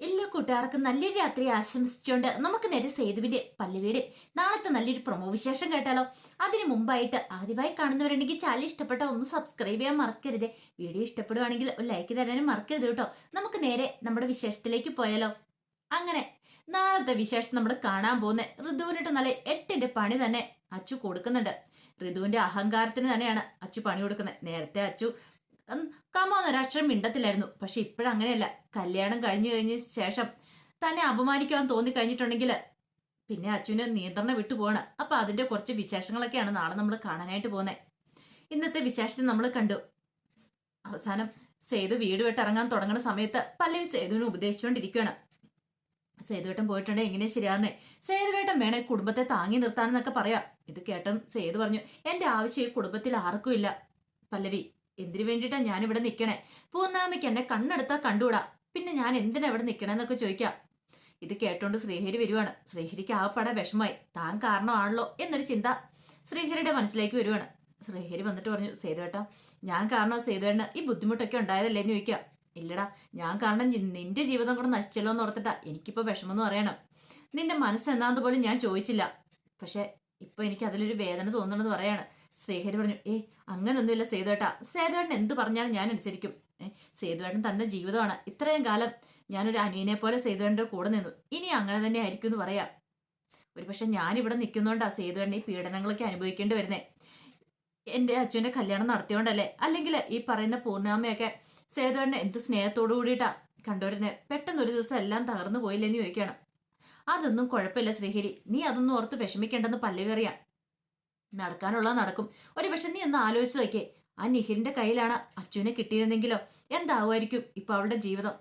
എല്ലാ കൂട്ടുകാർക്കും നല്ലൊരു രാത്രി ആശംസിച്ചുകൊണ്ട് നമുക്ക് നേരെ സേതുവിന്റെ പല്ലവിയുടെ നാളത്തെ നല്ലൊരു പ്രൊമോ വിശേഷം കേട്ടാലോ? അതിനു മുമ്പായിട്ട് ആദ്യമായി കാണുന്നവരുണ്ടെങ്കിൽ ചാനൽ ഇഷ്ടപ്പെട്ട ഒന്ന് സബ്സ്ക്രൈബ് ചെയ്യാൻ മറക്കരുത്. വീഡിയോ ഇഷ്ടപ്പെടുവാണെങ്കിൽ ഒരു ലൈക്ക് തരാനും മറക്കരുത് കേട്ടോ. നമുക്ക് നേരെ നമ്മുടെ വിശേഷത്തിലേക്ക് പോയാലോ? അങ്ങനെ നാളത്തെ വിശേഷം നമ്മൾ കാണാൻ പോകുന്ന ഋതുവിനിട്ട് നല്ല എട്ടിന്റെ പണി തന്നെ അച്ചു കൊടുക്കുന്നുണ്ട്. ഋതുവിന്റെ അഹങ്കാരത്തിന് തന്നെയാണ് അച്ചു പണി കൊടുക്കുന്നത്. നേരത്തെ അച്ചു കമോന്നൊരക്ഷരം മിണ്ടത്തില്ലായിരുന്നു. പക്ഷെ ഇപ്പോഴങ്ങനെയല്ല കല്യാണം കഴിഞ്ഞു കഴിഞ്ഞ ശേഷം തന്നെ അപമാനിക്കാൻ തോന്നി കഴിഞ്ഞിട്ടുണ്ടെങ്കിൽ പിന്നെ അച്ഛന് നിയന്ത്രണം വിട്ടു പോവാണ്. അപ്പൊ അതിന്റെ കുറച്ച് വിശേഷങ്ങളൊക്കെയാണ് നാളെ നമ്മൾ കാണാനായിട്ട് പോകുന്നത് ഇന്നത്തെ വിശേഷത്തിൽ നമ്മൾ കണ്ടു. അവസാനം സേതു വീട് വിട്ട് ഇറങ്ങാൻ തുടങ്ങുന്ന സമയത്ത് പല്ലവി സേതുവിനെ ഉപദേശിച്ചുകൊണ്ടിരിക്കുകയാണ് സേതുവേട്ടൻ പോയിട്ടുണ്ടെങ്കിൽ എങ്ങനെ ശരിയാന്നേ സേതുവേട്ടൻ വേണേ കുടുംബത്തെ താങ്ങി നിർത്താനെന്നൊക്കെ പറയാം. ഇത് കേട്ടും സേതു പറഞ്ഞു എന്റെ ആവശ്യം ഈ കുടുംബത്തിൽ ആർക്കും ഇല്ല പല്ലവി. എന്തിനു വേണ്ടിയിട്ടാ ഞാൻ ഇവിടെ നിൽക്കണേ പൂർണാമയ്ക്ക് എന്നെ കണ്ണെടുത്താ കണ്ടുകൂടാ. പിന്നെ ഞാൻ എന്തിനാ ഇവിടെ നിൽക്കണേന്നൊക്കെ ചോദിക്കാം. ഇത് കേട്ടോണ്ട് ശ്രീഹരി വരുവാണ്. ശ്രീഹരിക്ക് ആകപ്പാടെ വിഷമായി താൻ കാരണമാണല്ലോ എന്നൊരു ചിന്ത ശ്രീഹരിയുടെ മനസ്സിലേക്ക് വരുവാണ്. ശ്രീഹരി വന്നിട്ട് പറഞ്ഞു സേതുവേട്ടാ ഞാൻ കാരണം സേതുവേട്ടന് ഈ ബുദ്ധിമുട്ടൊക്കെ ഉണ്ടായതല്ലേ എന്ന് ചോദിക്കാം. ഇല്ലടാ ഞാൻ കാരണം നിന്റെ ജീവിതം കൂടെ നശിച്ചല്ലോ എന്ന് ഓർത്തിട്ടാ എനിക്കിപ്പോ വിഷമെന്ന് പറയണം. നിന്റെ മനസ്സ് എന്നാന്ന് പോലും ഞാൻ ചോദിച്ചില്ല. പക്ഷെ ഇപ്പൊ എനിക്ക് അതിലൊരു വേദന തോന്നണമെന്ന് പറയാണ്. ശ്രീഹരി പറഞ്ഞു ഏ അങ്ങനൊന്നുമില്ല സേതുവേട്ടാ. സേതുവേട്ടൻ എന്ത് പറഞ്ഞാലും ഞാൻ അനുസരിക്കും. സേതുവേട്ടൻ തന്റെ ജീവിതമാണ്. ഇത്രയും കാലം ഞാനൊരു അനിയനെ പോലെ സേതുവേട്ടന്റെ കൂടെ നിന്നു. ഇനി അങ്ങനെ തന്നെ ആയിരിക്കും എന്ന് പറയാം. ഒരു പക്ഷെ ഞാൻ ഇവിടെ നിൽക്കുന്നോണ്ടാ സേതുവേട്ടൻ ഈ പീഡനങ്ങളൊക്കെ അനുഭവിക്കേണ്ടി വരുന്നേ. എന്റെ അച്ഛന്റെ കല്യാണം നടത്തിയോണ്ടല്ലേ? അല്ലെങ്കിൽ ഈ പറയുന്ന പൂർണാമയൊക്കെ സേതുവേട്ടനെ എന്ത് സ്നേഹത്തോടു കൂടിയിട്ടാ കണ്ടോരുന്നെ? പെട്ടെന്ന് ഒരു ദിവസം എല്ലാം തകർന്നു പോയില്ലെന്ന് ചോദിക്കണം അതൊന്നും കുഴപ്പമില്ല ശ്രീഹരി. നീ അതൊന്നും ഓർത്ത് വിഷമിക്കേണ്ടെന്ന് പല്ലവി നടക്കാനുള്ളത് നടക്കും. ഒരു പക്ഷെ നീ ഒന്ന് ആലോചിച്ച് നോക്കിയേ. ആ നിഹിലിന്റെ കയ്യിലാണ് അച്ഛനെ കിട്ടിയിരുന്നെങ്കിലോ എന്താവുമായിരിക്കും ഇപ്പൊ അവളുടെ ജീവിതം?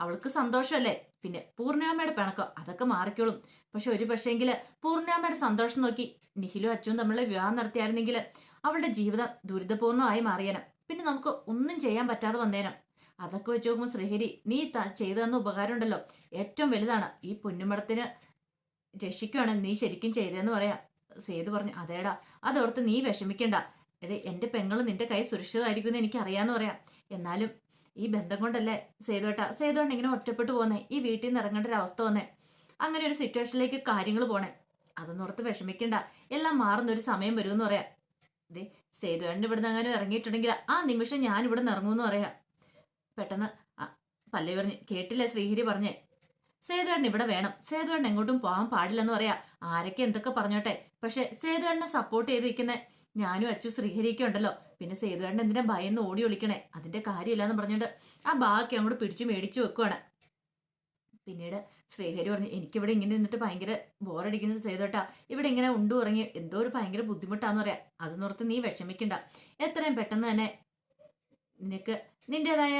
അവൾക്ക് സന്തോഷമല്ലേ? പിന്നെ പൂർണിമയുടെ പിണക്കം അതൊക്കെ മാറിക്കോളും. പക്ഷെ ഒരു പക്ഷേങ്കിൽ പൂർണിമയുടെ സന്തോഷം നോക്കി നിഹിലും അച്ഛനും തമ്മിലുള്ള വിവാഹം നടത്തിയായിരുന്നെങ്കിൽ അവളുടെ ജീവിതം ദുരിതപൂർണമായി മാറിയേനെ. പിന്നെ നമുക്ക് ഒന്നും ചെയ്യാൻ പറ്റാതെ വന്നേനം. അതൊക്കെ വെച്ച് നോക്കുമ്പോൾ ശ്രീഹരി നീ ചെയ്തു തന്ന ഉപകാരം ഉണ്ടല്ലോ ഏറ്റവും വലുതാണ്. ഈ പൊന്നുമടത്തിന് രക്ഷിക്കുകയാണ് നീ ശരിക്കും ചെയ്തതെന്ന് പറയാം. സേതു പറഞ്ഞു അതേടാ അതോർത്ത് നീ വിഷമിക്കണ്ട. അതെ എന്റെ പെങ്ങൾ നിന്റെ കൈ സുരക്ഷിതമായിരിക്കും എന്ന് എനിക്ക് അറിയാന്ന് പറയാം. എന്നാലും ഈ ബന്ധം കൊണ്ടല്ലേ സേതുവേട്ട സേതുവേട്ട ഇങ്ങനെ ഒറ്റപ്പെട്ടു പോന്നെ? ഈ വീട്ടിൽ നിന്ന് ഇറങ്ങേണ്ട ഒരു അവസ്ഥ വന്നേ. അങ്ങനെ ഒരു സിറ്റുവേഷനിലേക്ക് കാര്യങ്ങൾ പോണേ. അതൊന്നോർത്ത് വിഷമിക്കണ്ട. എല്ലാം മാറുന്ന ഒരു സമയം വരുമെന്ന് പറയാം. ദേ ഇവിടെ ഇവിടുന്ന് അങ്ങനെ ഇറങ്ങിയിട്ടുണ്ടെങ്കിൽ ആ നിമിഷം ഞാൻ ഇവിടെ നിന്ന് ഇറങ്ങുമെന്ന് പറയാം. പെട്ടെന്ന് പല്ലവി പറഞ്ഞു കേട്ടില്ല? ശ്രീഹരി പറഞ്ഞേ. സേതുവേട്ടൻ ഇവിടെ വേണം. സേതുവേട്ടൻ എങ്ങോട്ടും പോകാൻ പാടില്ലെന്ന് പറയാ. ആരൊക്കെ എന്തൊക്കെ പറഞ്ഞോട്ടെ? പക്ഷെ സേതുവേണ്ണനെ സപ്പോർട്ട് ചെയ്തിരിക്കുന്ന ഞാനും അച്ചു ശ്രീഹരിയൊക്കെ ഉണ്ടല്ലോ. പിന്നെ സേതുവേണ്ണൻ എന്തിനാ ഭയന്ന് ഓടി ഒളിക്കണേ? അതിന്റെ കാര്യമില്ലാന്ന് പറഞ്ഞുകൊണ്ട് ആ ബാക്കി അങ്ങോട്ട് പിടിച്ചു മേടിച്ചു വെക്കുവാണ്. പിന്നീട് ശ്രീഹരി പറഞ്ഞു എനിക്കിവിടെ ഇങ്ങനെ നിന്നിട്ട് ഭയങ്കര ബോറടിക്കുന്നത് സേതോട്ടാ ഇവിടെ ഇങ്ങനെ ഉണ്ടു ഉറങ്ങി എന്തോ ഒരു ഭയങ്കര ബുദ്ധിമുട്ടാന്ന് പറയാം. അത് നോർത്ത് നീ വിഷമിക്കണ്ട. എത്രയും പെട്ടെന്ന് തന്നെ നിനക്ക് നിന്റേതായ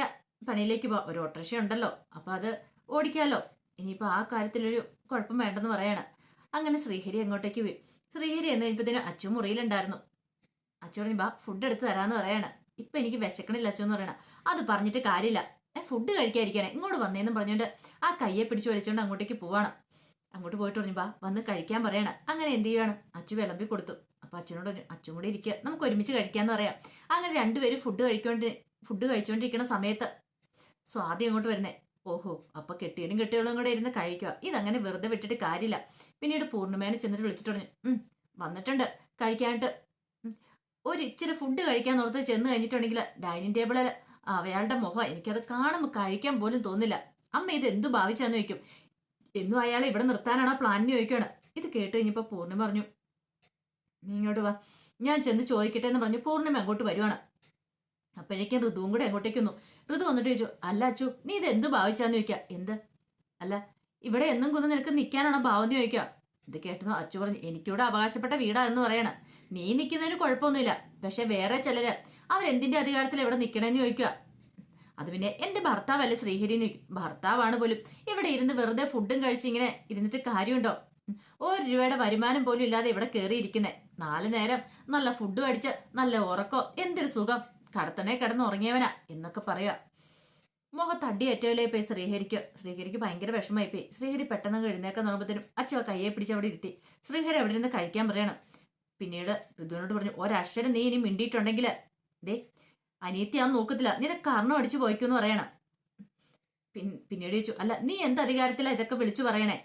പണിയിലേക്ക് പോ ഒരു ഓട്ടോറിക്ഷ ഉണ്ടല്ലോ. അപ്പൊ അത് ഓടിക്കാലോ. ഇനിയിപ്പോ ആ കാര്യത്തിലൊരു കുഴപ്പം വേണ്ടെന്ന് പറയാണ്. അങ്ങനെ ശ്രീഹരി അങ്ങോട്ടേക്ക് ശ്രീഹരി എന്ന് കഴിഞ്ഞപ്പോ അച്ചു മുറിയിലുണ്ടായിരുന്നു. അച്ചു പറഞ്ഞു ബാ ഫുഡ് എടുത്ത് തരാന്ന് പറയാണ്. ഇപ്പൊ എനിക്ക് വിശക്കണില്ല അച്ചു എന്ന് പറയണ. അത് പറഞ്ഞിട്ട് കാര്യമില്ല. ഏഹ് ഫുഡ് കഴിക്കാതിരിക്കാനെ. ഇങ്ങോട്ട് വന്നേന്നും പറഞ്ഞുകൊണ്ട് ആ കയ്യെ പിടിച്ചു വലിച്ചുകൊണ്ട് അങ്ങോട്ടേക്ക് പോവാണ്. അങ്ങോട്ട് പോയിട്ട് പറഞ്ഞു ബാ വന്ന് കഴിക്കാൻ പറയണ. അങ്ങനെ എന്ത് ചെയ്യാണ് അച്ചു വിളമ്പി കൊടുത്തു. അപ്പൊ അച്ഛനോട് അച്ഛൻ കൂടി ഇരിക്കുക നമുക്ക് ഒരുമിച്ച് കഴിക്കാന്ന് പറയാം. അങ്ങനെ രണ്ടുപേരും ഫുഡ് കഴിക്കൊണ്ട് ഫുഡ് കഴിച്ചുകൊണ്ടിരിക്കുന്ന സമയത്ത് സ്വാതി അങ്ങോട്ട് വരുന്നേ. ഓഹോ അപ്പൊ കെട്ടിയനും കെട്ടികളും കൂടെ ഇരുന്ന് കഴിക്കുക. ഇതങ്ങനെ വെറുതെ വിട്ടിട്ട് കാര്യമില്ല. പിന്നീട് പൂർണമേനെ ചെന്നിട്ട് വിളിച്ചിട്ട് പറഞ്ഞു ഉം വന്നിട്ടുണ്ട് കഴിക്കാനായിട്ട്. ഒരു ഇച്ചിരി ഫുഡ് കഴിക്കാൻ ഓർത്ത് ചെന്ന് കഴിഞ്ഞിട്ടുണ്ടെങ്കിൽ ഡൈനിങ് ടേബിളിൽ അയാളുടെ മുഖം എനിക്കത് കാണുമ്പോൾ കഴിക്കാൻ പോലും തോന്നില്ല. അമ്മ ഇത് എന്തു ഭാവിച്ചാന്ന് ചോദിക്കും. എന്നും അയാളെ ഇവിടെ നിർത്താനാണോ പ്ലാനിന് ചോദിക്കുകയാണ് ഇത് കേട്ട് കഴിഞ്ഞപ്പോൾ പൂർണിമ പറഞ്ഞു നീ ഇങ്ങോട്ട് വാ. ഞാൻ ചെന്ന് ചോദിക്കട്ടെ എന്ന് പറഞ്ഞു പൂർണിമ അങ്ങോട്ട് വരുവാണ്. അപ്പോഴേക്കും ഋതുവും കൂടെ അങ്ങോട്ടേക്ക് വന്നു. ഋതു വന്നിട്ട് ചോദിച്ചു അല്ല അച്ചു നീ ഇത് എന്ത് ഭാവിച്ചാന്ന് ചോദിക്കുക എന്ത്? അല്ല ഇവിടെ എന്നും കുന്ന് നിനക്ക് നിൽക്കാനാണോ ഭാവം എന്ന് ഇത് കേട്ടോ അച്ചു പറഞ്ഞു എനിക്കിവിടെ അവകാശപ്പെട്ട വീടാ എന്ന് പറയണ. നീ നിൽക്കുന്നതിന് കുഴപ്പമൊന്നുമില്ല. പക്ഷെ വേറെ ചിലര് അവരെന്തിന്റെ അധികാരത്തിൽ ഇവിടെ നിൽക്കണേന്ന് ചോദിക്കുക അത് പിന്നെ എന്റെ ഭർത്താവല്ലേ ശ്രീഹരി ചോദിക്കും. ഭർത്താവാണ് പോലും. ഇവിടെ ഇരുന്ന് വെറുതെ ഫുഡും കഴിച്ച് ഇങ്ങനെ ഇരുന്നിട്ട് കാര്യമുണ്ടോ? ഒരു രൂപയുടെ വരുമാനം പോലും ഇല്ലാതെ ഇവിടെ കയറിയിരിക്കുന്നേ നാല് നേരം നല്ല ഫുഡ് കഴിച്ച് നല്ല ഉറക്കോ എന്തൊരു സുഖം. കടത്തണേ കിടന്ന് ഉറങ്ങിയവനാ എന്നൊക്കെ പറയാ. മുഖത്ത് അടിയേറ്റവല്ലേ പോയി ശ്രീഹരിക്ക്. ശ്രീഹരിക്ക് ഭയങ്കര വിഷമായി പോയി. ശ്രീഹരി പെട്ടെന്ന് എഴുന്നേക്കാൻ തുടങ്ങുമ്പോഴത്തേനും അച്ഛൻ ആ കയ്യെ പിടിച്ച് അവിടെ ഇരുത്തി. ശ്രീഹരി അവിടെ നിന്ന് കഴിക്കാൻ പറയണം. പിന്നീട് ഋതുവിനോട് പറഞ്ഞു ഒരക്ഷരം നീ ഇനി മിണ്ടിയിട്ടുണ്ടെങ്കിൽ ദേ അനിയത്തി ഞാൻ നോക്കത്തില്ല. നിന്റെ കർണം അടിച്ചു പോയിക്കുമെന്ന് പറയണം. പിൻ പിന്നീട് ചോദിച്ചു അല്ല നീ എന്ത് അധികാരത്തിലാ ഇതൊക്കെ വിളിച്ചു പറയണേ?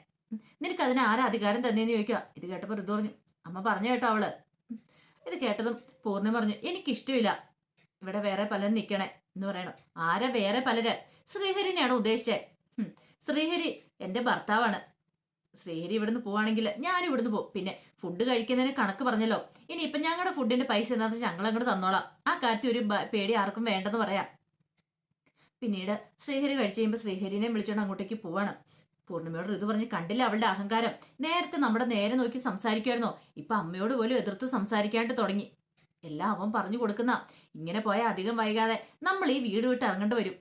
നിനക്ക് അതിന് ആരാ അധികാരം തന്നെയെന്ന് ചോദിക്കുക? ഇത് കേട്ടപ്പോൾ ഋതു പറഞ്ഞു അമ്മ പറഞ്ഞു കേട്ടോ അവൾ. ഇത് കേട്ടതും പൂർണ പറഞ്ഞു എനിക്കിഷ്ടമില്ല. ഇവിടെ വേറെ പലരും നിൽക്കണേ എന്ന് പറയണം. ആരാ വേറെ പലര്? ശ്രീഹരിനെയാണ് ഉദ്ദേശിച്ചത് ശ്രീഹരി എന്റെ ഭർത്താവാണ്. ശ്രീഹരി ഇവിടുന്ന് പോവാണെങ്കിൽ ഞാൻ ഇവിടുന്ന് പോകും പിന്നെ ഫുഡ് കഴിക്കുന്നതിന് കണക്ക് പറഞ്ഞല്ലോ. ഇനി ഇപ്പൊ ഞങ്ങളുടെ ഫുഡിന്റെ പൈസ വെച്ചാൽ ഞങ്ങൾ അങ്ങോട്ട് തന്നോളാം. ആ കാര്യത്തിൽ ഒരു പേടി ആർക്കും വേണ്ടെന്ന് പറയാം. പിന്നീട് ശ്രീഹരി കഴിച്ചു കഴിയുമ്പോൾ ശ്രീഹരിനെ വിളിച്ചോണ്ട് അങ്ങോട്ടേക്ക് പോവാണ്. പൂർണിമയോട് ഇത് പറഞ്ഞ് കണ്ടില്ല അവളുടെ അഹങ്കാരം. നേരത്തെ നമ്മുടെ നേരെ നോക്കി സംസാരിക്കുമായിരുന്നോ ഇപ്പൊ അമ്മയോട് പോലും എതിർത്ത് സംസാരിക്കാണ്ട് തുടങ്ങി. എല്ലാം അവൻ പറഞ്ഞു കൊടുക്കുന്ന. ഇങ്ങനെ പോയാൽ അധികം വൈകാതെ നമ്മൾ ഈ വീട് വിട്ട് ഇറങ്ങേണ്ടി വരും.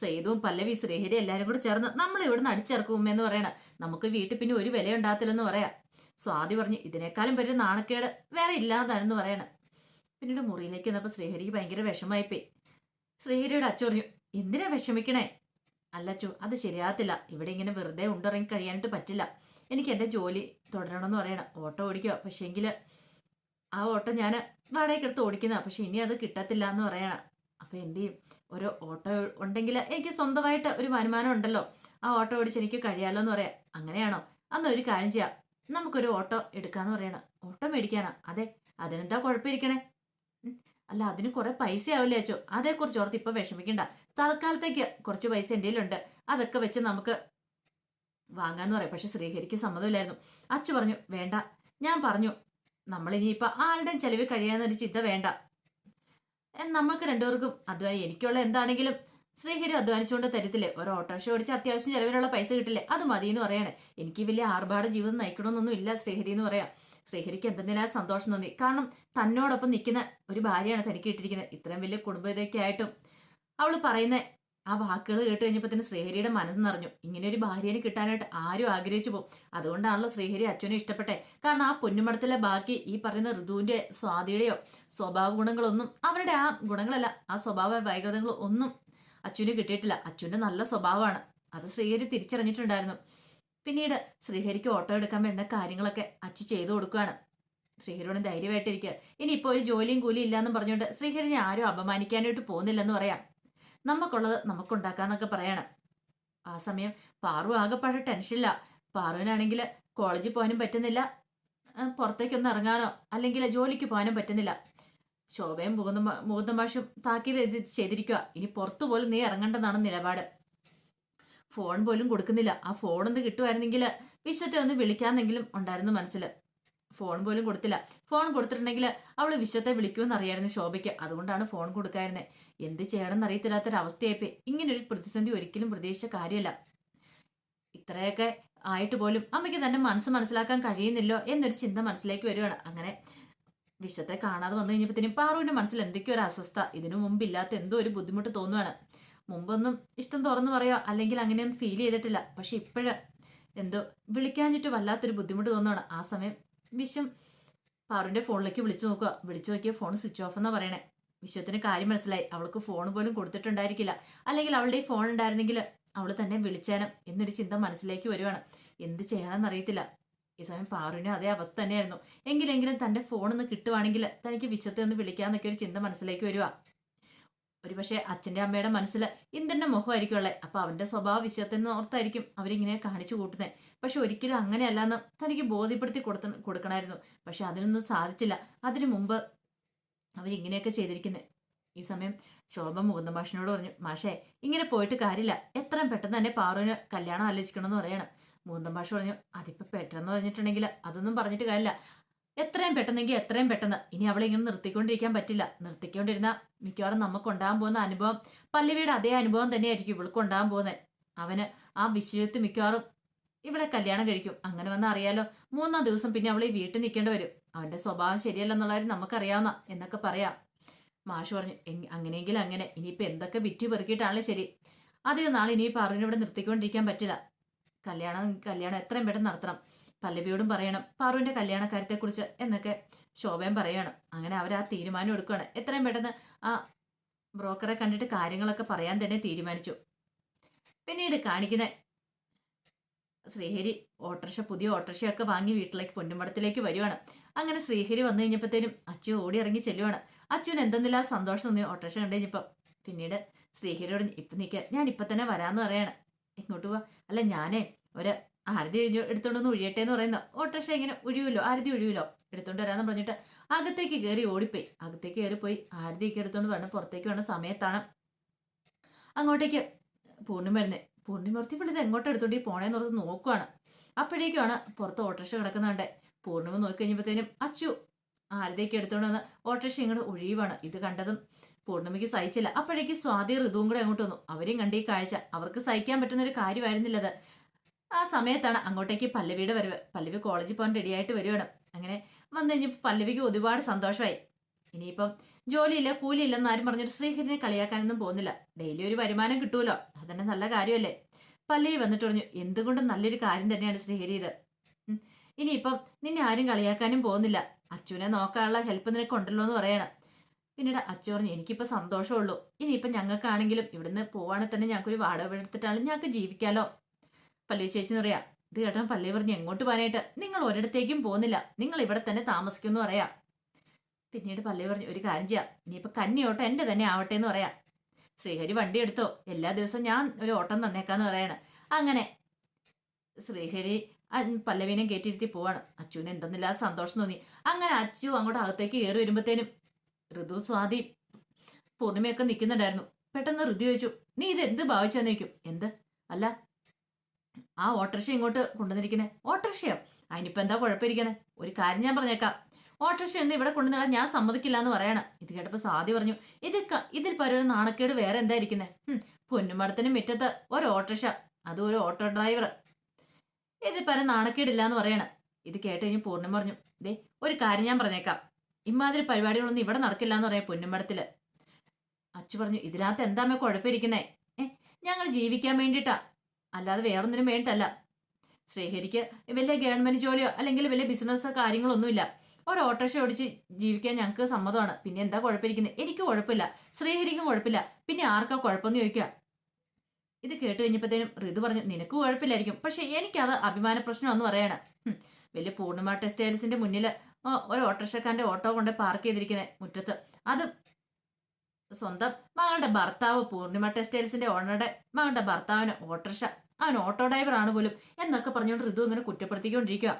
സേതുവും പല്ലവി ശ്രീഹരി എല്ലാവരും കൂടെ ചേർന്ന് നമ്മൾ ഇവിടുന്ന് അടിച്ചിറക്കും എന്ന് പറയണ. നമുക്ക് വീട്ടിൽ പിന്നെ ഒരു വില ഉണ്ടാകത്തില്ലെന്ന് പറയാം. സ്വാതി പറഞ്ഞു ഇതിനേക്കാളും വലിയ നാണക്കേട് വേറെ ഇല്ലാതാണെന്ന് പറയണ. പിന്നീട് മുറിയിലേക്ക് വന്നപ്പോൾ ശ്രീഹരിക്ക് ഭയങ്കര വിഷമായിപ്പോയി ശ്രീഹരിയുടെ അച്ഛൻ പറഞ്ഞു എന്തിനാ വിഷമിക്കണേ? അല്ലച്ചു അത് ശരിയാകത്തില്ല. ഇവിടെ ഇങ്ങനെ വെറുതെ ഉണ്ടിറങ്ങി കഴിയാനായിട്ട് പറ്റില്ല. എനിക്ക് എന്റെ ജോലി തുടരണമെന്ന് പറയണം. ഓട്ടോ ഓടിക്കുക പക്ഷേങ്കിൽ ആ ഓട്ടോ ഞാൻ വാടകയ്ക്കെടുത്ത് ഓടിക്കുന്ന. പക്ഷെ ഇനി അത് കിട്ടത്തില്ല എന്ന് പറയണം. അപ്പം എന്ത് ചെയ്യും? ഒരു ഓട്ടോ ഉണ്ടെങ്കിൽ എനിക്ക് സ്വന്തമായിട്ട് ഒരു വരുമാനം ഉണ്ടല്ലോ. ആ ഓട്ടോ ഓടിച്ച് എനിക്ക് കഴിയാലോ എന്ന് പറയാം. അങ്ങനെയാണോ? അന്ന് ഒരു കാര്യം ചെയ്യാം. നമുക്കൊരു ഓട്ടോ എടുക്കാന്ന് പറയണം. ഓട്ടോ മേടിക്കാനാ. അതെ അതിനെന്താ കുഴപ്പമിരിക്കണേ? അല്ല അതിന് കുറെ പൈസ ആവില്ലേ അച്ചോ? അതേക്കുറിച്ച് ഓർത്ത് ഇപ്പൊ വിഷമിക്കണ്ട. തൽക്കാലത്തേക്ക് കുറച്ച് പൈസ എന്റെ ഉണ്ട് അതൊക്കെ വെച്ച് നമുക്ക് വാങ്ങാന്ന് പറയാം. പക്ഷെ ശ്രീഹരിക്ക് സമ്മതമില്ലായിരുന്നു. അച്ചു പറഞ്ഞു വേണ്ട. ഞാൻ പറഞ്ഞു നമ്മളിനിയിപ്പൊ ആരുടെയും ചെലവ് കഴിയാന്നൊരു ചിന്ത വേണ്ട. നമ്മൾക്ക് രണ്ടുപേർക്കും അധ്വാനം എനിക്കുള്ള എന്താണെങ്കിലും ശ്രീഹരി അധ്വാനിച്ചുകൊണ്ട് തരത്തില്ലേ? ഒരു ഓട്ടോറിക്ഷ ഓടിച്ച് അത്യാവശ്യം ചെലവിനുള്ള പൈസ കിട്ടില്ലേ? അത് മതി എന്ന് പറയണേ. എനിക്ക് വലിയ ആർഭാട ജീവിതം നയിക്കണമെന്നൊന്നും ഇല്ല ശ്രീഹരി എന്ന് പറയാം. ശ്രീഹരിക്ക് എന്തെന്നില്ലാതെ സന്തോഷം തോന്നി. കാരണം തന്നോടൊപ്പം നിൽക്കുന്ന ഒരു ഭാര്യയാണ് തനിക്ക് ഇട്ടിരിക്കുന്നത് ഇത്രയും വലിയ കുടുംബ ഇതൊക്കെ ആയിട്ടും അവൾ പറയുന്ന ആ വാക്കുകൾ കേട്ട് കഴിഞ്ഞപ്പോൾ തന്നെ ശ്രീഹരിയുടെ മനസ്സ് നിറഞ്ഞു. ഇങ്ങനെ ഒരു ഭാര്യനെ കിട്ടാനായിട്ട് ആരും ആഗ്രഹിച്ചു പോകും. അതുകൊണ്ടാണല്ലോ ശ്രീഹരി അച്ഛനെ ഇഷ്ടപ്പെട്ടെ. കാരണം ആ പൊന്നുമടത്തിലെ ബാക്കി ഈ പറയുന്ന ഋതുവിന്റെ സ്വാതിയുടെയോ സ്വഭാവ ഗുണങ്ങളൊന്നും അവരുടെ ആ ഗുണങ്ങളല്ല ആ സ്വഭാവ വൈകൃതങ്ങളോ ഒന്നും അച്ഛന് കിട്ടിയിട്ടില്ല. അച്ഛന്റെ നല്ല സ്വഭാവമാണ്. അത് ശ്രീഹരി തിരിച്ചറിഞ്ഞിട്ടുണ്ടായിരുന്നു. പിന്നീട് ശ്രീഹരിക്ക് ഓട്ടോ എടുക്കാൻ വേണ്ട കാര്യങ്ങളൊക്കെ അച്ഛൻ ചെയ്തു കൊടുക്കുകയാണ്. ശ്രീഹരിയോട് ധൈര്യമായിട്ടിരിക്കുക. ഇനി ഇപ്പോൾ ഒരു ജോലിയും കൂലിയും ഇല്ലാന്നും പറഞ്ഞുകൊണ്ട് ശ്രീഹരിനെ ആരും അപമാനിക്കാനായിട്ട് പോകുന്നില്ലെന്ന് പറയാം. നമുക്കുള്ളത് നമുക്കുണ്ടാക്കാന്നൊക്കെ പറയണം. ആ സമയം പാറു ആകെപ്പാടെ ടെൻഷനില്ല പാറുവിനാണെങ്കിൽ കോളേജിൽ പോകാനും പറ്റുന്നില്ല. പുറത്തേക്കൊന്ന് ഇറങ്ങാനോ അല്ലെങ്കിൽ ജോലിക്ക് പോകാനും പറ്റുന്നില്ല. ശോഭയും മുകുന്ദ മുകുന്ന മാഷും താക്കീത് ചെയ്ത് ചെയ്തിരിക്കുക ഇനി പുറത്തു പോലും നീ ഇറങ്ങേണ്ടതാണ് നിലപാട്. ഫോൺ പോലും കൊടുക്കുന്നില്ല. ആ ഫോണൊന്ന് കിട്ടുമായിരുന്നെങ്കിൽ വിശ്വത്തെ ഒന്ന് വിളിക്കാന്നെങ്കിലും ഉണ്ടായിരുന്നു മനസ്സിൽ ഫോൺ പോലും കൊടുത്തില്ല. ഫോൺ കൊടുത്തിട്ടുണ്ടെങ്കിൽ അവൾ വിശ്വത്തെ വിളിക്കുമെന്ന് അറിയായിരുന്നു ശോഭയ്ക്ക്. അതുകൊണ്ടാണ് ഫോൺ കൊടുക്കായിരുന്നത് എന്ത് ചെയ്യണമെന്ന് അറിയത്തില്ലാത്തൊരവസ്ഥയായിപ്പോയി ഇങ്ങനെ ഒരു പ്രതിസന്ധി ഒരിക്കലും പ്രതീക്ഷിച്ച കാര്യമല്ല. ഇത്രയൊക്കെ ആയിട്ട് പോലും അമ്മയ്ക്ക് തന്നെ മനസ്സ് മനസ്സിലാക്കാൻ കഴിയുന്നില്ലോ എന്നൊരു ചിന്ത മനസ്സിലേക്ക് വരികയാണ് അങ്ങനെ വിശ്വത്തെ കാണാതെ വന്നു കഴിഞ്ഞപ്പോഴത്തേനും പാറുവിന്റെ മനസ്സിൽ എന്തൊക്കെയോ ഒരു അസ്വസ്ഥ. ഇതിനു മുമ്പ് ഇല്ലാത്ത എന്തോ ഒരു ബുദ്ധിമുട്ട് തോന്നുവാണ്. മുമ്പൊന്നും ഇഷ്ടം തുറന്നു പറയോ? അല്ലെങ്കിൽ അങ്ങനെയൊന്നും ഫീൽ ചെയ്തിട്ടില്ല. പക്ഷെ ഇപ്പോഴ് എന്തോ വിളിക്കാഞ്ഞിട്ട് വല്ലാത്തൊരു ബുദ്ധിമുട്ട് തോന്നുവാണ്. ആ സമയം വിശ്വം പാറുവിന്റെ ഫോണിലേക്ക് വിളിച്ചു നോക്കുക. വിളിച്ചു നോക്കിയ ഫോൺ സ്വിച്ച് ഓഫ് എന്നാ പറയണേ. വിശ്വത്തിന് കാര്യം മനസ്സിലായി. അവൾക്ക് ഫോൺ പോലും കൊടുത്തിട്ടുണ്ടായിരിക്കില്ല. അല്ലെങ്കിൽ അവളുടെ ഈ ഫോൺ ഉണ്ടായിരുന്നെങ്കിൽ അവൾ തന്നെ വിളിച്ചേനം എന്നൊരു ചിന്ത മനസ്സിലേക്ക് വരുവാണ്. എന്ത് ചെയ്യണമെന്ന് അറിയത്തില്ല ഈ സമയം പാറുവിനും അതേ അവസ്ഥ തന്നെയായിരുന്നു. എങ്കിലെങ്കിലും തന്റെ ഫോൺ ഒന്ന് കിട്ടുവാണെങ്കിൽ തനിക്ക് വിശ്വത്തെ ഒന്ന് വിളിക്കാന്നൊക്കെ ഒരു ചിന്ത മനസ്സിലേക്ക് വരുക ഒരുപക്ഷെ അച്ഛന്റെ അമ്മയുടെ മനസ്സിൽ ഇന്ദ്രന്റെ മുഖമായിരിക്കും ഉള്ളത്. അപ്പൊ അവന്റെ സ്വഭാവ വിശ്വത്തിന് ഓർത്തായിരിക്കും അവരിങ്ങനെ കാണിച്ചു കൂട്ടുന്നത് പക്ഷെ ഒരിക്കലും അങ്ങനെയല്ലാന്ന് തനിക്ക് ബോധ്യപ്പെടുത്തി കൊടുത്ത കൊടുക്കണമായിരുന്നു. പക്ഷെ അതിനൊന്നും സാധിച്ചില്ല. അതിനു മുമ്പ് അവരിങ്ങനെയൊക്കെ ചെയ്തിരിക്കുന്നത് ഈ സമയം ശോഭ മുകുന്ദ മാഷിനോട് പറഞ്ഞു മാഷേ ഇങ്ങനെ പോയിട്ട് കാര്യമില്ല. എത്രയും പെട്ടെന്ന് തന്നെ പാറുവിന് കല്യാണം ആലോചിക്കണം എന്ന് പറയണം. മുകുന്ദ മാഷ് പറഞ്ഞു അതിപ്പോ പെട്ടെന്ന് പറഞ്ഞിട്ടുണ്ടെങ്കിൽ അതൊന്നും പറഞ്ഞിട്ട് കാര്യമില്ല. എത്രയും പെട്ടെന്നെങ്കിൽ എത്രയും പെട്ടെന്ന്. ഇനി അവളെ ഇങ്ങനെ നിർത്തിക്കൊണ്ടിരിക്കാൻ പറ്റില്ല. നിർത്തിക്കൊണ്ടിരുന്ന മിക്കവാറും നമുക്ക് ഉണ്ടാകാൻ പോകുന്ന അനുഭവം പല്ലവിയുടെ അതേ അനുഭവം തന്നെയായിരിക്കും ഇവൾക്ക് ഉണ്ടാകാൻ പോകുന്നത് അവന് ആ വിഷയത്ത് മിക്കവാറും ഇവളെ കല്യാണം കഴിക്കും. അങ്ങനെ വന്നാൽ അറിയാലോ മൂന്നാം ദിവസം പിന്നെ അവൾ ഈ വീട്ടിൽ നിൽക്കേണ്ടി വരും. അവന്റെ സ്വഭാവം ശരിയല്ലെന്നുള്ള നമുക്കറിയാവുന്ന എന്നൊക്കെ പറയാം. മാഷ് പറഞ്ഞു "എങ്- അങ്ങനെയെങ്കിൽ അങ്ങനെ. ഇനിയിപ്പോ എന്തൊക്കെ വിറ്റു പെറുക്കിയിട്ടാണല്ലേ ശരി. അധികം നാളെ ഇനി പാറുവിനിവിടെ നിർത്തിക്കൊണ്ടിരിക്കാൻ പറ്റില്ല. കല്യാണം കല്യാണം എത്രയും പെട്ടെന്ന് നടത്തണം. പല്ലവിയോടും പറയണം പാറുവിന്റെ കല്യാണ കാര്യത്തെക്കുറിച്ച് എന്നൊക്കെ ശോഭയും പറയണം. അങ്ങനെ അവർ ആ തീരുമാനം എടുക്കുകയാണ്. എത്രയും പെട്ടെന്ന് ആ ബ്രോക്കറെ കണ്ടിട്ട് കാര്യങ്ങളൊക്കെ പറയാൻ തന്നെ തീരുമാനിച്ചു. പിന്നീട് കാണിക്കുന്ന ശ്രീഹരി ഓട്ടർഷ പുതിയ ഓട്ടർഷയൊക്കെ വാങ്ങി വീട്ടിലേക്ക് പൊന്നുമടത്തിലേക്ക് വരുവാണ്. അങ്ങനെ ശ്രീഹരി വന്നു കഴിഞ്ഞപ്പോഴത്തേനും അച്ചു ഓടി ഇറങ്ങി ചെല്ലുവാണ്. അച്ഛൻ എന്തെന്നില്ല സന്തോഷം തോന്നി ഓട്ടോറിക്ഷ കണ്ടു കഴിഞ്ഞപ്പോൾ പിന്നീട് ശ്രീഹരിയോട് ഇപ്പൊ നിൽക്കുക ഞാൻ ഇപ്പൊ തന്നെ വരാന്ന് പറയാണ്. ഇങ്ങോട്ട് പോവാ? അല്ല ഞാനേ ഒരു ആരതി ഒഴിഞ്ഞു എടുത്തോണ്ടൊന്ന് ഒഴിയട്ടെ എന്ന് പറയുന്ന. ഓട്ടർഷ ഇങ്ങനെ ഒഴിയുമല്ലോ ആരതി ഒഴിയുമല്ലോ? എടുത്തോണ്ട് വരാന്ന് പറഞ്ഞിട്ട് അകത്തേക്ക് കയറി ഓടിപ്പോയി. അകത്തേക്ക് കയറി പോയി ആരതിയൊക്കെ എടുത്തോണ്ട് വേണം പുറത്തേക്ക് വേണം സമയത്താണ് അങ്ങോട്ടേക്ക് പൂർണിമ വരുന്നത് പൂർണിമൂർത്തി വിളിത് എങ്ങോട്ട് എടുത്തോണ്ടി പോണേന്ന് ഓർത്ത് നോക്കുവാണ്. അപ്പോഴേക്കുമാണ് പുറത്ത് ഓട്ടോറിക്ഷ കിടക്കുന്നുണ്ട്. പൂർണിമ നോക്കി കഴിഞ്ഞപ്പോഴത്തേനും അച്ചു ആരുതേക്ക് എടുത്തോണ്ട് വന്ന് ഓട്ടോറിക്ഷ ഇങ്ങോട്ട് ഒഴിയുവാണ്. ഇത് കണ്ടതും പൂർണിമയ്ക്ക് സഹിച്ചില്ല. അപ്പോഴേക്ക് സ്വാതി ഋതുവും കൂടെ അങ്ങോട്ട് വന്നു. അവരെയും കണ്ട ഈ കാഴ്ച. അവർക്ക് സഹിക്കാൻ പറ്റുന്ന ഒരു കാര്യമായിരുന്നില്ലത്. ആ സമയത്താണ് അങ്ങോട്ടേക്ക് പല്ലവിയുടെ വരവ്. പല്ലവി കോളേജിൽ പോകാൻ റെഡിയായിട്ട് വരുവാണ്. അങ്ങനെ വന്നു കഴിഞ്ഞപ്പോൾ പല്ലവിക്ക് ഒരുപാട് സന്തോഷമായി. ഇനിയിപ്പം ജോലിയില്ല കൂലിയില്ലെന്ന് ആരും പറഞ്ഞൊരു ശ്രീഹരിനെ കളിയാക്കാനൊന്നും പോകുന്നില്ല. ഡെയിലി ഒരു വരുമാനം കിട്ടുമല്ലോ അതന്നെ നല്ല കാര്യമല്ലേ? പല്ലവി വന്നിട്ട് പറഞ്ഞു എന്തുകൊണ്ടും നല്ലൊരു കാര്യം തന്നെയാണ് ശ്രീഹരി ഇത്. ഇനിയിപ്പം നിന്നെ ആരും കളിയാക്കാനും പോകുന്നില്ല. അച്ചുവിനെ നോക്കാനുള്ള ഹെൽപ്പ് നിനക്ക് ഉണ്ടല്ലോ എന്ന് പറയണം. പിന്നീട് അച്ചു പറഞ്ഞു എനിക്കിപ്പോൾ സന്തോഷമുള്ളൂ. ഇനിയിപ്പം ഞങ്ങൾക്കാണെങ്കിലും ഇവിടുന്ന് പോവാണെങ്കിൽ തന്നെ ഞങ്ങൾക്കൊരു വാടക എടുത്തിട്ടാണ് ഞങ്ങൾക്ക് ജീവിക്കാലോ. പല്ലവി ചേച്ചി എന്ന് പറയാം ഇത് കേട്ടാൽ പല്ലവി പറഞ്ഞു എങ്ങോട്ട് പോകാനായിട്ട്? നിങ്ങൾ ഒരിടത്തേക്കും പോകുന്നില്ല. നിങ്ങൾ ഇവിടെ തന്നെ താമസിക്കുമെന്ന് പറയാം. പിന്നീട് പല്ലവി പറഞ്ഞു ഒരു കാര്യം ചെയ്യാം. ഇനിയിപ്പോൾ കന്നിയോട്ടം എന്റെ തന്നെ ആവട്ടെ എന്ന് പറയാം. ശ്രീഹരി വണ്ടി എടുത്തോ. എല്ലാ ദിവസവും ഞാൻ ഒരു ഓട്ടം തന്നേക്കാന്ന് പറയാണ്. അങ്ങനെ ശ്രീഹരി പല്ലവീനെ കേട്ടിരുത്തി പോവാണ്. അച്ചുവിന് എന്തെന്നില്ലാതെ സന്തോഷം തോന്നി. അങ്ങനെ അച്ചു അങ്ങോട്ട് അകത്തേക്ക് കയറി വരുമ്പോഴത്തേനും ഋതു സ്വാതി പൂർണിമയൊക്കെ നിൽക്കുന്നുണ്ടായിരുന്നു. പെട്ടെന്ന് ഋതു ചോദിച്ചു നീ ഇത് എന്ത് ഭാവിച്ചാന്ന് ചോദിക്കും എന്ത്? അല്ല ആ ഓട്ടോറിക്ഷ ഇങ്ങോട്ട് കൊണ്ടുവന്നിരിക്കുന്നത് ഓട്ടോറിക്ഷയോ അതിനിപ്പോ എന്താ കുഴപ്പമിരിക്കുന്നത് ഒരു കാര്യം ഞാൻ പറഞ്ഞേക്കാം. ഓട്ടോറിക്ഷ എന്ന് ഇവിടെ കൊണ്ടുവന്നാൽ ഞാൻ സമ്മതിക്കില്ല എന്ന് പറയണം. ഇത് കേട്ടപ്പോ സാദി പറഞ്ഞു ഇത് ഇതിൽ പരൊരു നാണക്കേട് വേറെ എന്താ ഇരിക്കുന്നത് പൊന്നുമടത്തിന് മുറ്റത്ത് ഒരു ഓട്ടോറിക്ഷ അതും ഒരു ഓട്ടോ ഡ്രൈവർ ഇതിൽ പരം നാണക്കേടില്ല എന്ന് പറയണം. ഇത് കേട്ട് കഴിഞ്ഞ് പൂർണം പറഞ്ഞു ദേ ഒരു കാര്യം ഞാൻ പറഞ്ഞേക്കാം. ഇമാതിരി പരിപാടികളൊന്നും ഇവിടെ നടക്കില്ല എന്ന് പറയാം പൊന്നുമടത്തിൽ. അച്ചു പറഞ്ഞു ഇതിനകത്ത് എന്താമേ കുഴപ്പമിരിക്കുന്നേ? ഏ ഞങ്ങൾ ജീവിക്കാൻ വേണ്ടിയിട്ടാ അല്ലാതെ വേറൊന്നിനും വേണ്ടിട്ടല്ല. ശ്രീഹരിക്ക് വലിയ ഗവൺമെന്റ് ജോലിയോ അല്ലെങ്കിൽ വലിയ ബിസിനസ്സോ കാര്യങ്ങളൊന്നുമില്ല. ഒരു ഓട്ടോറിക്ഷ ഓടിച്ച് ജീവിക്കാൻ ഞങ്ങൾക്ക് സമ്മതമാണ്. പിന്നെ എന്താ കുഴപ്പമിരിക്കുന്നത് എനിക്ക് കുഴപ്പമില്ല. ശ്രീഹരിക്കും കുഴപ്പമില്ല. പിന്നെ ആർക്കാ കുഴപ്പമെന്ന് ചോദിക്കുക ഇത് കേട്ട് കഴിഞ്ഞപ്പോഴത്തേനും ഋതു പറഞ്ഞു നിനക്ക് കുഴപ്പമില്ലായിരിക്കും. പക്ഷെ എനിക്കത് അഭിമാന പ്രശ്നമെന്ന് പറയണം. വലിയ പൂർണിമ ടെക്സ്റ്റൈൽസിന്റെ മുന്നിൽ ഒരു ഓട്ടോറിക്ഷക്കാരന്റെ ഓട്ടോ കൊണ്ട് പാർക്ക് ചെയ്തിരിക്കുന്നത് മുറ്റത്ത്. അത് സ്വന്തം മകളുടെ ഭർത്താവ് പൂർണിമ ടെക്സ്റ്റൈൽസിന്റെ ഓണറുടെ മകളുടെ ഭർത്താവിന് ഓട്ടോറിക്ഷ അവൻ ഓട്ടോ ഡ്രൈവർ ആണ് പോലും എന്നൊക്കെ പറഞ്ഞുകൊണ്ട് ഋതു ഇങ്ങനെ കുറ്റപ്പെടുത്തിക്കൊണ്ടിരിക്കുക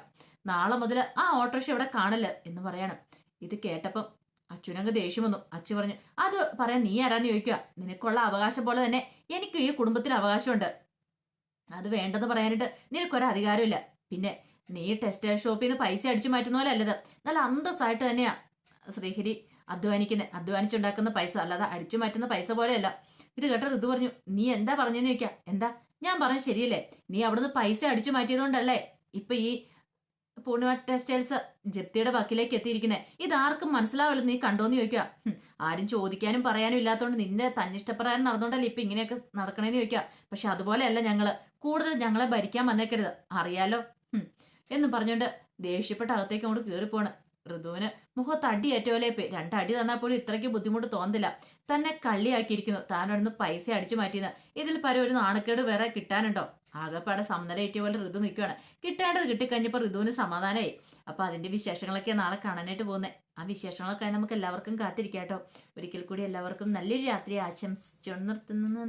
നാളെ മുതൽ ആ ഓട്ടോറിക്ഷ ഇവിടെ കാണില്ല എന്ന് പറയണം. ഇത് കേട്ടപ്പം അച്ഛനങ്ങ് ദേഷ്യം വന്നു. അച്ഛൻ പറഞ്ഞു അത് പറയാൻ നീ ആരാന്ന് ചോദിക്കുക നിനക്കുള്ള അവകാശം പോലെ തന്നെ എനിക്ക് ഈ കുടുംബത്തിൽ അവകാശമുണ്ട്. അത് വേണ്ടെന്ന് പറയാനായിട്ട് നിനക്കൊരു അധികാരമില്ല. പിന്നെ നീ ടെക്സ്റ്റൈൽ ഷോപ്പിൽ നിന്ന് പൈസ അടിച്ചു മാറ്റുന്ന പോലെ അല്ലത്. നല്ല അന്തസ്സായിട്ട് തന്നെയാ ശ്രീഹരി അധ്വാനിക്കുന്നത് അധ്വാനിച്ചുണ്ടാക്കുന്ന പൈസ അല്ലാതെ അടിച്ചു മാറ്റുന്ന പൈസ പോലെയല്ല. ഇത് കേട്ട ഋതു പറഞ്ഞു നീ എന്താ പറഞ്ഞെന്ന് ചോദിക്കാം എന്താ ഞാൻ പറഞ്ഞ ശരിയല്ലേ? നീ അവിടുന്ന് പൈസ അടിച്ചു മാറ്റിയതുകൊണ്ടല്ലേ? ഇപ്പൊ ഈ പൂർണിമ ടെക്സ്റ്റൈൽസ് ജപ്തിയുടെ വക്കിലേക്ക് എത്തിയിരിക്കുന്നത് ഇത് ആർക്കും മനസ്സിലാവില്ല നീ കണ്ടോന്ന് ചോദിക്കുക. ആരും ചോദിക്കാനും പറയാനും ഇല്ലാത്തതുകൊണ്ട് നിന്റെ തന്നിഷ്ടപ്രകാരം നടന്നുകൊണ്ടല്ലേ ഇപ്പൊ ഇങ്ങനെയൊക്കെ നടക്കണേന്ന് ചോദിക്കുക. പക്ഷെ അതുപോലെയല്ല ഞങ്ങൾ. കൂടുതൽ ഞങ്ങളെ ഭരിക്കാൻ വന്നേക്കരുത്. അറിയാലോ? എന്ന് പറഞ്ഞുകൊണ്ട് ദേഷ്യപ്പെട്ട അകത്തേക്ക് അങ്ങോട്ട് കയറിപ്പോണ് ഋതുവിന് മുഖത്ത് അടി ഏറ്റോലെ രണ്ടടി തന്നാൽ പോലും ഇത്രയ്ക്ക് ബുദ്ധിമുട്ട് തോന്നില്ല തന്നെ കള്ളിയാക്കിയിരിക്കുന്നു. താൻ അവിടുന്ന് പൈസ അടിച്ചു മാറ്റിയെന്ന്. ഇതിൽ പരം ഒരു നാണക്കേട് വേറെ കിട്ടാനുണ്ടോ? ആകെപ്പാടെ സമനില ഏറ്റിയ പോലെ ഋതു നിൽക്കുകയാണ് കിട്ടേണ്ടത് കിട്ടിക്കഴിഞ്ഞപ്പോൾ ഋതുവിന് സമാധാനമായി അപ്പൊ അതിന്റെ വിശേഷങ്ങളൊക്കെ നാളെ കാണാനായിട്ട് പോകുന്നത് ആ വിശേഷങ്ങളൊക്കെ നമുക്ക് എല്ലാവർക്കും കാത്തിരിക്കാം കേട്ടോ. ഒരിക്കൽ കൂടി എല്ലാവർക്കും നല്ലൊരു രാത്രി ആശംസിച്ചു നിർത്തുന്നു.